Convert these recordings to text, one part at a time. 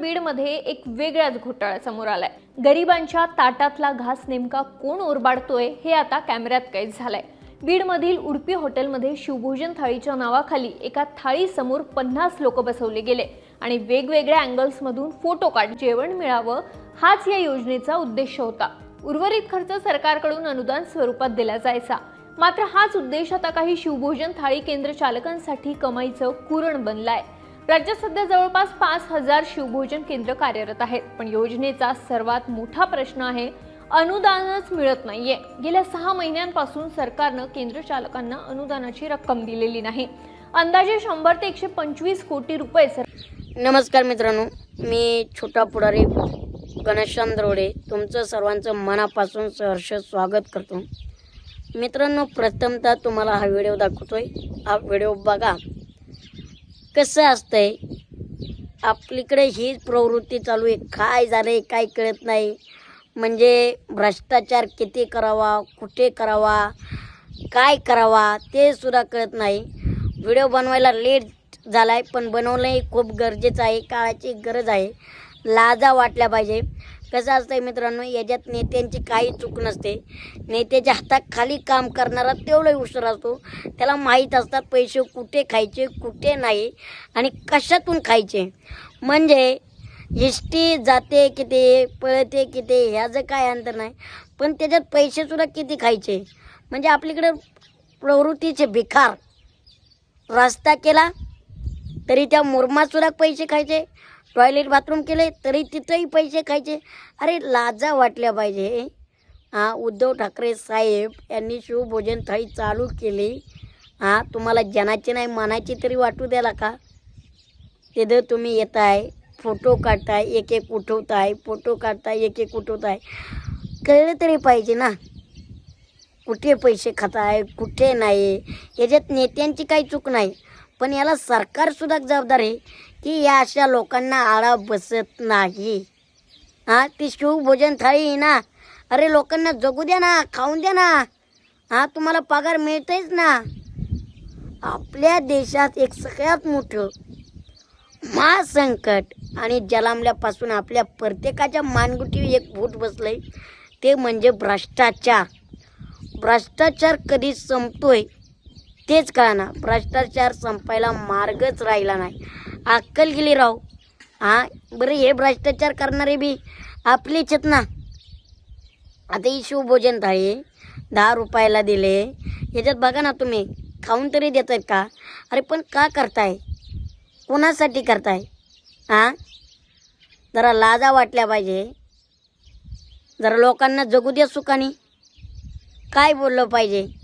बीडमध्ये एक वेगळाच घोटाळा समोर आलाय. गरिबांच्या ताटातला घास नेमका कोण ओरबाडतोय हे आता कॅमेऱ्यात कैद झालंय. बीडमधील उडपी हॉटेलमध्ये शिवभोजन थाळीच्या नावाखाली एका थाळीसमोर पन्नास लोक बसवले गेले आणि वेगवेगळ्या अँगल्समधून फोटो काढ जेवण मिळावं हाच या योजनेचा उद्देश होता. उर्वरित खर्च सरकारकडून अनुदान स्वरूपात दिला जायचा. मात्र हाच उद्देश आता काही शिवभोजन थाळी केंद्र चालकांसाठी कमाईचं कुरण बनलाय. राज्यात सध्या जवळपास पाच हजार शिवभोजन केंद्र कार्यरत आहेत. पण योजनेचा सर्वात मोठा प्रश्न आहे अनुदानच मिळत नाहीये. गेल्या सहा महिन्यांपासून सरकारनं केंद्र चालकांना अनुदानाची रक्कम दिलेली नाही. अंदाजे शंभर ते एकशे पंचवीस कोटी रुपये सर नमस्कार मित्रांनो मी छोटा पुढारी गणेशचंद रोडे तुमचं सर्वांचं मनापासून सहर्ष स्वागत करतो. मित्रांनो प्रथमतः तुम्हाला हा व्हिडिओ दाखवतोय. हा व्हिडिओ बघा. कसं असतंय? आपलीकडे ही प्रवृत्ती चालू आहे. काय झालंय काय कळत नाही. म्हणजे भ्रष्टाचार किती करावा कुठे करावा काय करावा ते सुद्धा कळत नाही. व्हिडिओ बनवायला लेट झाला आहे पण बनवणंही खूप गरजेचं आहे. काळाची गरज आहे. लाजा वाटल्या पाहिजे. कसं असतंय मित्रांनो याच्यात नेत्यांची काही चूक नसते. नेत्याच्या हाताखाली काम करणारा तेवढाही हुशार असतो. त्याला माहीत असतात पैसे कुठे खायचे कुठे नाही आणि कशातून खायचे. म्हणजे हिष्टी जाते किती पळते किती ह्याचं काय अंतर नाही. पण त्याच्यात पैसेसुद्धा किती खायचे? म्हणजे आपल्याकडे प्रवृत्तीचे भिकार. रस्ता केला तरी त्या मुरमासुद्धा पैसे खायचे. टॉयलेट बाथरूम केले तरी तिथंही पैसे खायचे. अरे लाजा वाटल्या पाहिजे. हां उद्धव ठाकरे साहेब यांनी शिवभोजन थाळी चालू केली. हां तुम्हाला जनाची नाही मनाची तरी वाटू द्याला का? तिथं तुम्ही येताय फोटो काढताय एक एक उठवताय फोटो काढताय एक एक उठवताय. कळलं तरी पाहिजे ना? कुठे पैसे खाताय कुठे नाही? याच्यात नेत्यांची काही चूक नाही. पण याला सरकारसुद्धा जबाबदार आहे. की या अशा लोकांना आळा बसत नाही. हां ती शिवभोजन थाळी आहे ना? अरे लोकांना जगू द्या ना खाऊन द्या ना. हां तुम्हाला पगार मिळतेच ना. आपल्या देशात एक सगळ्यात मोठं महासंकट आणि जलामल्यापासून आपल्या प्रत्येकाच्या मानगुटी एक भूत आहे ते म्हणजे भ्रष्टाचार. भ्रष्टाचार कधी संपतोय तेच कळना. भ्रष्टाचार संपायला मार्गच राहिला नाही. अक्कल गेली राव. हां बरं हे भ्रष्टाचार करणारे बी आपलीच आहेत ना. आता ही शिवभोजन थाळी दहा रुपयाला दिले. ह्याच्यात बघा ना तुम्ही खाऊन तरी देत आहेत का? अरे पण का करताय? कोणासाठी करताय? हां? जरा लाजा वाटल्या पाहिजे. जरा लोकांना जगू द्या सुखानी. काय बोललं पाहिजे?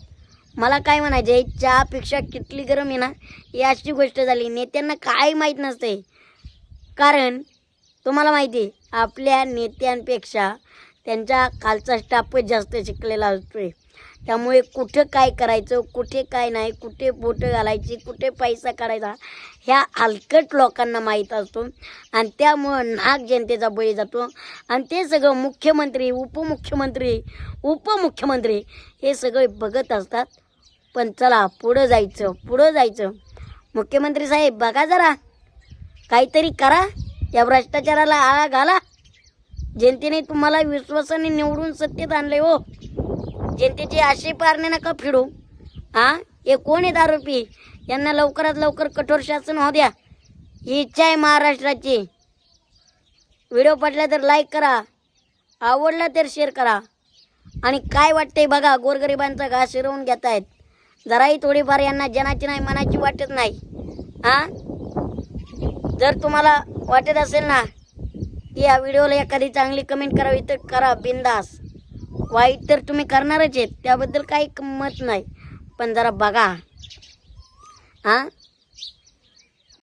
मला काय म्हणायचे चहापेक्षा किटली गरम आहे ना ही अशी गोष्ट झाली. नेत्यांना काय माहीत नसते कारण तुम्हाला माहिती आहे, आपल्या नेत्यांपेक्षा त्यांच्या खालचा स्टाफच जास्त शिकलेला असतोय. त्यामुळे कुठं काय करायचं कुठे काय नाही कुठे बोटं घालायची कुठे पैसा काढायचा ह्या हलकट लोकांना माहीत असतो. आणि त्यामुळं नाग जनतेचा बळी जातो. आणि ते सगळं मुख्यमंत्री उपमुख्यमंत्री उपमुख्यमंत्री हे सगळे बघत असतात. पण चला पुढं जायचं पुढं जायचं. मुख्यमंत्री साहेब बघा जरा. काहीतरी करा. या भ्रष्टाचाराला आळा घाला. जनतेने तुम्हाला विश्वासाने निवडून सत्तेत आणले हो. जनतेचे आशे पारणे नका फिडू. हा? हे कोण आहेत आरोपी? यांना लवकरात लवकर कठोर शासन होऊ द्या. ही इच्छा आहे महाराष्ट्राची. व्हिडिओ पटला तर लाईक करा. आवडला तर शेअर करा. आणि काय वाटतंय बघा गोरगरिबांचा घास शिरवून घेत आहेत जराही थोडीफार यांना जनाची नाही मनाची वाटत नाही. हा? जर तुम्हाला वाटत असेल ना की या व्हिडिओला एखादी चांगली कमेंट करावी तर करा बिंदास. वाईट तर तुम्ही करणारच आहेत त्याबद्दल काही मत नाही. पण जरा बघा. हां?